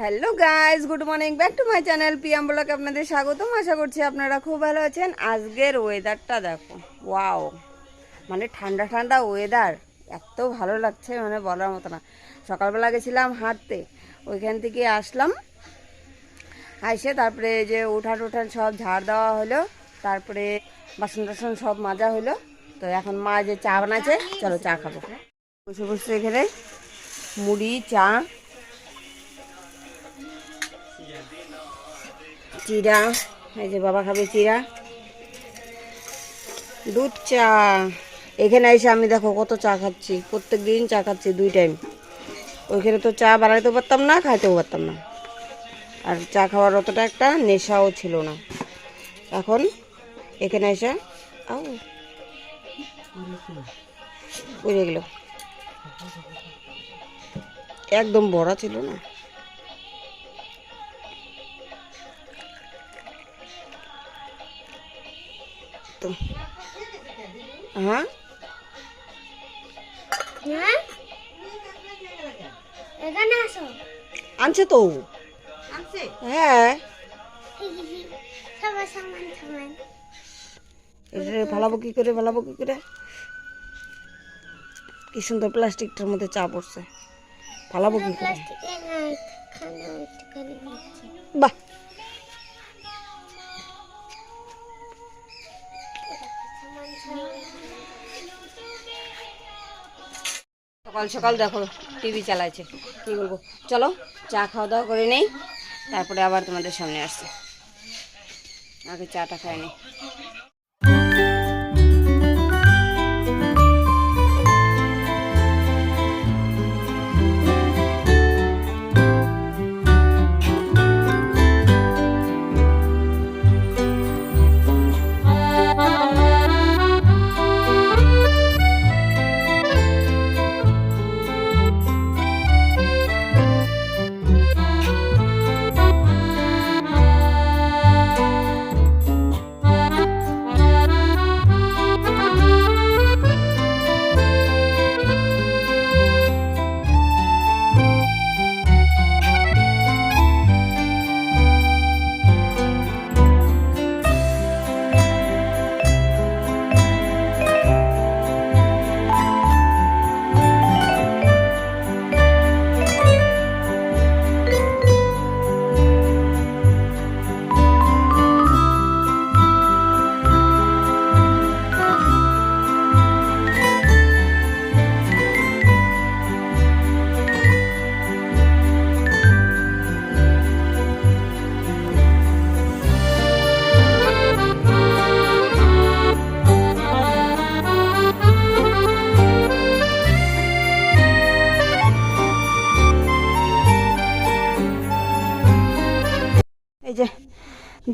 Hello guys good morning back to my channel PM ব্লকে আপনাদের স্বাগতম। আশা করছি আপনারা খুব ভালো আছেন। আজকের ওয়েদারটা দেখো। ওয়াও মানে ঠান্ডা ঠান্ডা ওয়েদার এত ভালো লাগছে মানে বলার মতো না। সকালবেলা গেছিলাম হাঁটতে। ওইখান থেকে আসলাম। এসে তারপরে যে উঠান উঠান সব ঝাড় দেওয়া হলো। তারপরে বাসন টাসন সব মাজা হলো। তো এখন মা যে চা বানাচ্ছে। চলো চা খাব। বসে বসে এখানে মুড়ি, চা চিরা এই যে বাবা খাবে চিরা দুধ চা। এখানে এসে আমি দেখো কত চা খাচ্ছি, প্রত্যেক দিন চা খাচ্ছি দুই টাইম ওইখানে তো চা বানাইতেও পারতাম না, খাইতেও পারতাম না। আর চা খাওয়ার অতটা একটা নেশাও ছিল না। এখন এখানে এসে আও উড়ে গেল। একদম বড়া ছিল না। তো হ্যাঁ হ্যাঁ আনছে তো হ্যাঁ ফালাবো কি করে ফালাবো কি করে? কি সুন্দর প্লাস্টিকটার মধ্যে চা পড়ছে। ফালাবো কি করে? বাহ! সকাল সকাল দেখো টিভি চালাইছে। কি বলব? চলো, চা খাওয়া দাওয়া করে নেই, তারপরে আবার তোমাদের সামনে আসছে। আগে চাটা খাই নি।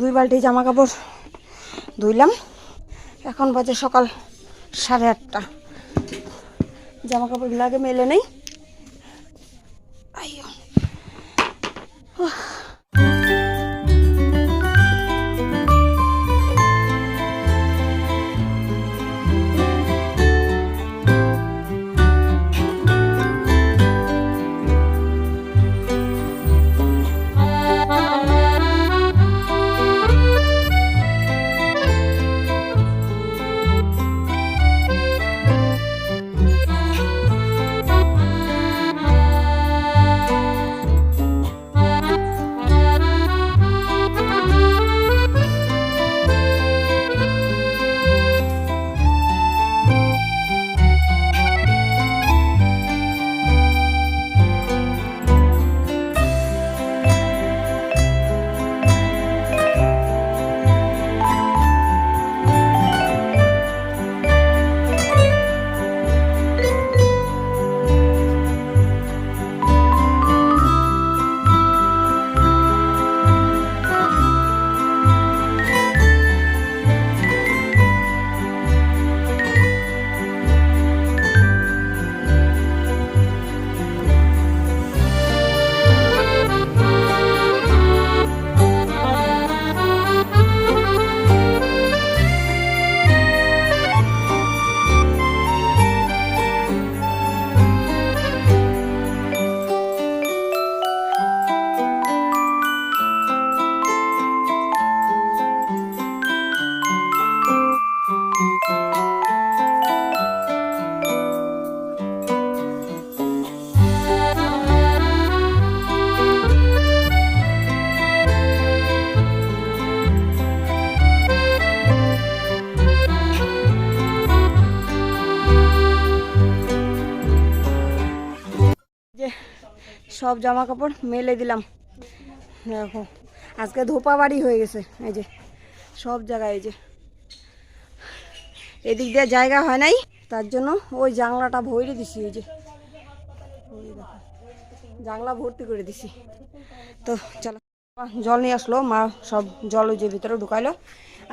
দুই বালটি জামা কাপড় ধুইলাম। এখন বাজে সকাল সাড়ে আটটা। জামা কাপড়গুলো আগে মেলে নেই। সব জামা কাপড় মেলে দিলাম। দেখো, আজকে ধোপা বাড়ি হয়ে গেছে, এই যে, সব জায়গায় এই যে। এদিক দিয়ে জায়গা হয় নাই, তার জন্য ওই জানলাটা ভরে দিছি, এই যে। জানলা ভর্তি করে দিছি। তো চলো জল নিয়ে আসলো, মা সব জল ওই যে ভিতরে ঢুকাইলো।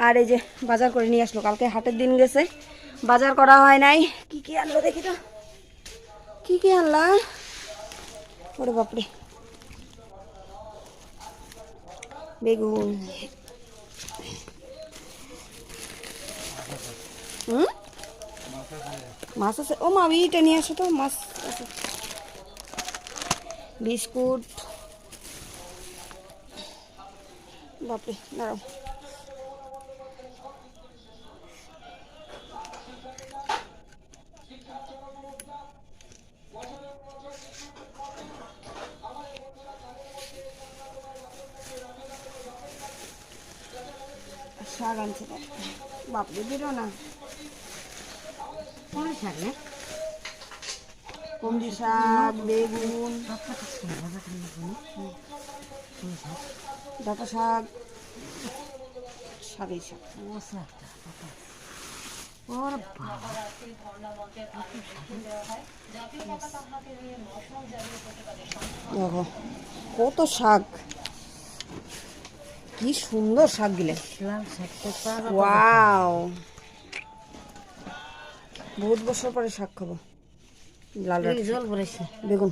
আর এই যে বাজার করে নিয়ে আসলো, কালকে হাটের দিন গেছে। বাজার করা হয় নাই, কি কি আনলো দেখি তো। কি কি আনলা ওরে বাপরে। বেগুন। মাছ আছে। ও মা এইটা নিয়ে আসো তো, মাছ বিস্কুট। বাপরে, দাঁড়াও। আনছে দেখ। বাপরে দিল না। কোন শাক রে কুমড়ি শাক বেগুন। ডাটা শাক। শাকের শাক। ও শাকটা ওর দেখো কত শাক। কি সুন্দর শাক গিলে ওয়াও। বহুত বছর পরে শাক খাব। লাল জল পড়েছে বেগুন।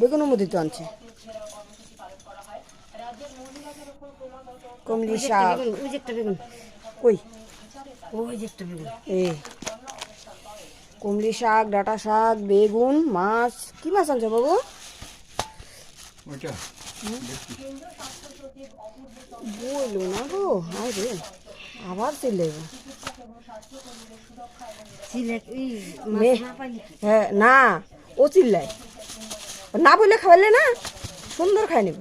বেগুনের মধ্যে তো আনছে। কমলি শাক। ওই যে একটা বেগুন। কই? ওই যে একটা বেগুন। এ। কুমড়ি শাক ডাটা শাক বেগুন মাছ। কি মাছ আনছো বাবু? ওইটা। বলল না গো হাই রে আবার কি? হ্যাঁ না ও চিল্লায়। না বললে খাওয়ালে না সুন্দর খাই নেব।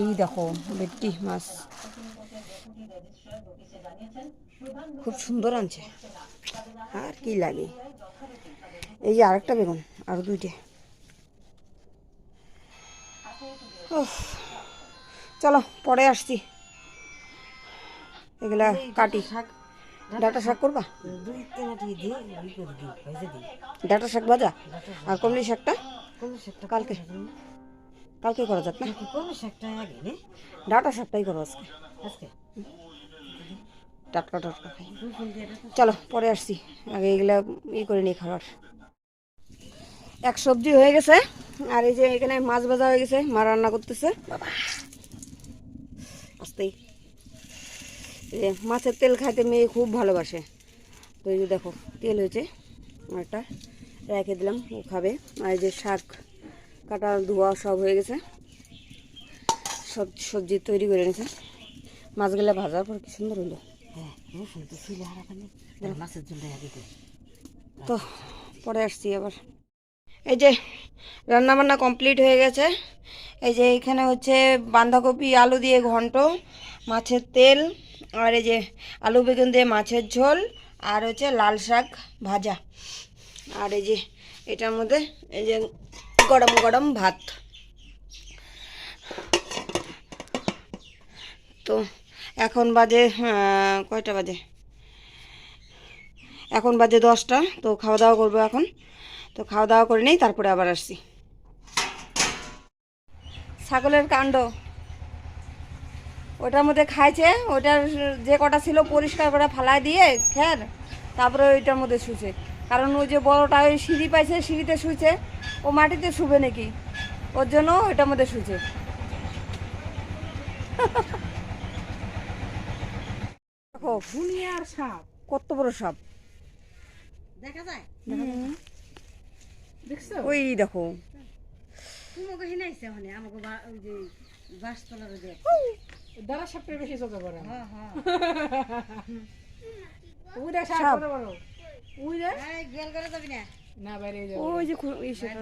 এই দেখো বেটি মাছ। খুব সুন্দর আনছে। আর কি লাগে? এই যে আরেকটা বেগুন আর দুইটা। চলো পরে আসছি। এগুলা কাটি। ডাটা শাক করবা? ডাটা শাক ভাজা? আর কমলি শাকটা? কালকে। কালকে করা যাক না? ডাটা শাকটাই করো আজকে। আজকে? টাটকা টাটকা খাই। চলো পরে আসছি। আগে এগুলা ই করে নিই খাবার। এক সবজি হয়ে গেছে আর এই যে এখানে মাছ ভাজা হয়ে গেছে মা রান্না করতেছে। আসতেই। যে মাছের তেল খাইতে মেয়ে খুব ভালোবাসে। তো এই যে দেখো তেল হয়েছে একটা রেখে দিলাম ও খাবে। আর এই যে শাক কাটা ধোয়া সব হয়ে গেছে। সব সবজি তৈরি করে নিয়েছে মাছগুলো ভাজার পর কি সুন্দর হলো। হ্যাঁ তো পরে আসছি আবার। এই যে রান্না বান্না কমপ্লিট হয়ে গেছে। এই যে এখানে হচ্ছে বাঁধাকপি, আলু দিয়ে ঘন্ট, মাছের তেল, আর এই যে আলু বেগুন দিয়ে মাছের ঝোল, আর হচ্ছে লাল শাক ভাজা। আর এই যে এটার মধ্যে এই যে গরম গরম ভাত। তো এখন বাজে কয়টা বাজে? এখন বাজে দশটা, তো খাওয়া দাওয়া করব এখন। তো খাওয়া দাওয়া করে নেই তারপরে আবার আসছি। ছাগলের কাণ্ড। ওটার মধ্যে খাইছে ওটার যে কটা ছিল পরিষ্কার করে ফালাই দিয়ে খের তারপরে ওইটার মধ্যে শুছে কারণ ওই যে বড়টা ওই সিঁড়ি পাইছে সিঁড়িতে শুইছে ও মাটিতে শুবে নাকি? ওর জন্য ওইটার মধ্যে শুছে দেখো দুনিয়ার সাপ। কত বড় সাপ। দেখা যায়? ওই দেখো। তোমাকে হিনাইছে মানে আমাকে ওই যে বাস তলার যে দাঁড়া সাপটা বেশি চোখে পড়ে হ্যাঁ হ্যাঁ। দেখ সাপ সাপ। কত বড়। ওই এই গেল করে যাবি না? না বাইরে যাও ওই যে এই ওখানে।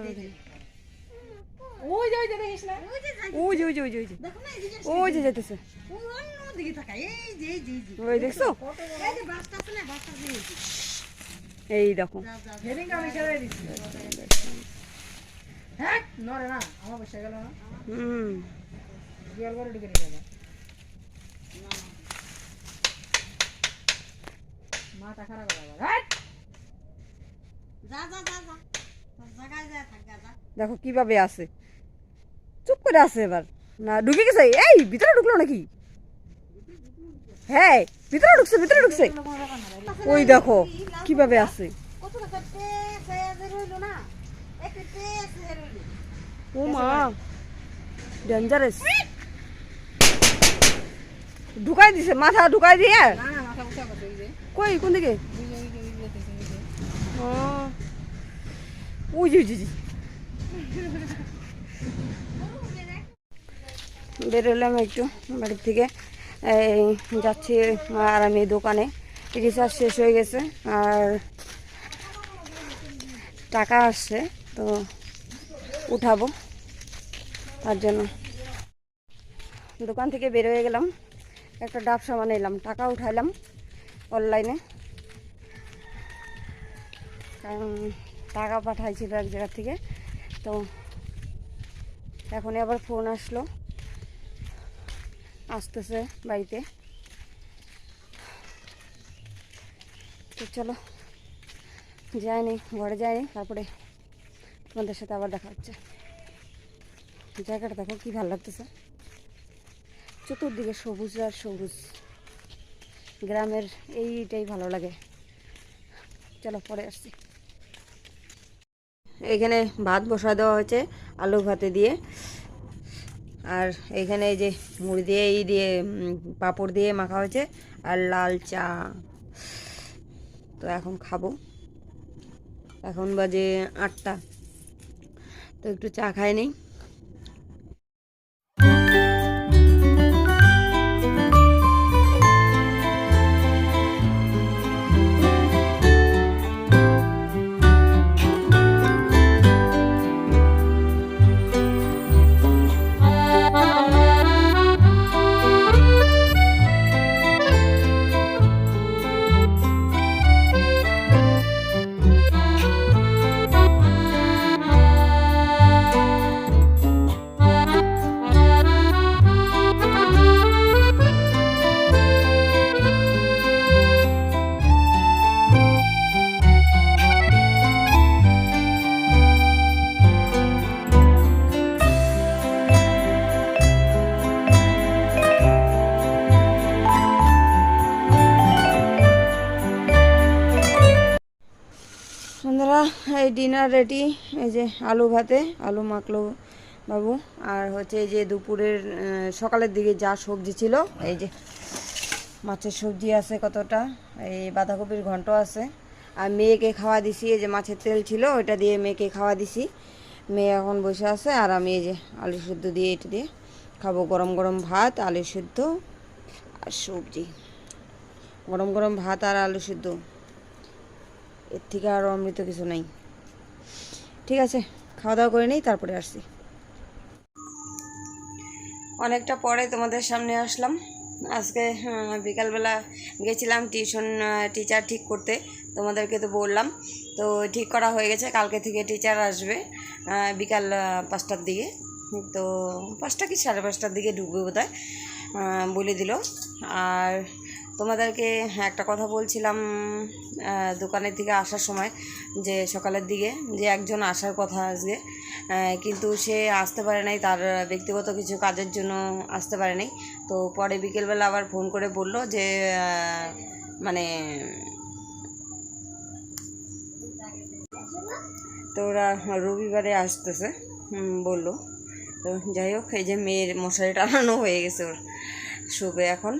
ওই যে ওই যে দেখিস না? ওই যে ওই যে ওই যে ওই যে ওই যে। দেখো না এদিকে ওই যে যেতেছে ওই অন্য দিকে তাকাই এই যে এই যে। ওই দেখছ? এই যে বাসটা আছে না বাসটা আছে। এই দেখো। হ্যাঁ? নরে না আমার বসে গেল না। হুম। মাথা খারাপ হ্যাঁ দেখো কীভাবে আছে। চুপ করে আছে এবার। না ঢুকে গেছে। এই ভিতরে ঢুকলো নাকি? হ্যাঁ ভিতরে ঢুকছে ভিতরে ঢুকছে। ওই দেখো কীভাবে আছে? ও মা ডেঞ্জারাস ঢুকাই দিছে মাথা ঢুকাই দিয়ে? কই কোন দিকে? ওই ওই যে, বেরোলাম একটু বাড়ির থেকে। যাচ্ছি আর আমি দোকানে। রিচার্জ শেষ হয়ে গেছে আর টাকা আসছে, তো উঠাবো তার জন্য। দোকান থেকে বের হয়ে গেলাম, একটা ডাব সামান এলাম, টাকা উঠাইলাম অনলাইনে। কারণ টাকা পাঠাইছিল এক জায়গা থেকে, তো এখনই আবার ফোন আসলো। আসতেছে বাড়িতে। তো চলো যায়নি ঘরে যায়নি তারপরে তোমাদের সাথে আবার দেখা হচ্ছে। জায়গাটা দেখো কি ভালো লাগতেছে। চতুর্দিকে সবুজ আর সবুজ। গ্রামের এইটাই ভালো লাগে। চলো, পরে আসছি। এখানে ভাত বসা দেওয়া হয়েছে আলু ভাতে দিয়ে। আর এখানে এই যে মুড়ি দিয়ে এই দিয়ে পাপড় পাঁপড় দিয়ে মাখা হয়েছে আর লাল চা। তো এখন খাব। এখন বাজে আটটা। তো একটু চা খাই নিই ডিনার রেডি এই যে আলু ভাতে, আলু মাখলো বাবু। আর হচ্ছে এই যে দুপুরের সকালের দিকে যা সবজি ছিল, এই যে মাছের সবজি আছে কতটা, এই বাঁধাকপির ঘন্ট আছে। আর মেয়েকে খাওয়া দিছি, এই যে মাছের তেল ছিল, ওইটা দিয়ে মেয়েকে খাওয়া দিছি। মেয়ে এখন বসে আছে, আর আমি এই যে আলু সেদ্ধ দিয়ে এটা দিয়ে খাব গরম গরম ভাত, আলু সেদ্ধ আর সবজি। গরম গরম ভাত আর আলু সেদ্ধ। এর থেকে আর অমৃত কিছু নাই। ঠিক আছে খাওয়া দাওয়া করে নিই, তারপরে আসছি। অনেকটা পরে তোমাদের সামনে আসলাম। আজকে বিকালবেলা গেছিলাম টিউশন টিচার ঠিক করতে, তোমাদেরকে তো বললাম। তো ঠিক করা হয়ে গেছে, কালকে থেকে টিচার আসবে বিকাল পাঁচটার দিকে। তো পাঁচটা কি সাড়ে পাঁচটার দিকে ঢুকবে বোধ হয় বলে দিল। আর তোমাদেরকে একটা কথা বলছিলাম দোকানের থেকে আসার সময় যে সকালের দিকে যে একজন আসার কথা আহ, কিন্তু সে আসতে পারে নাই তার ব্যক্তিগত কিছু কাজের জন্য আসতে পারে নাই। তো পরে বিকেলবেলা আবার ফোন করে বলল যে মানে তো ওরা রবিবারে আসতেছে বলল। তো যাই হোক এই যে মেয়ের মশারি টানানো হয়ে গেছে ওর। শুবে এখন।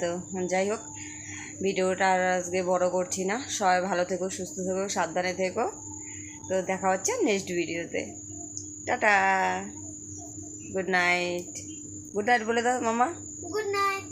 তো যাই হোক, ভিডিওটা আর আজকে বড় করছি না। সবাই ভালো থেকো, সুস্থ থেকো, সাবধানে থেকো। তো দেখা হচ্ছে নেক্সট ভিডিওতে। Tata. Good night good night বলে দাও মামা। Good night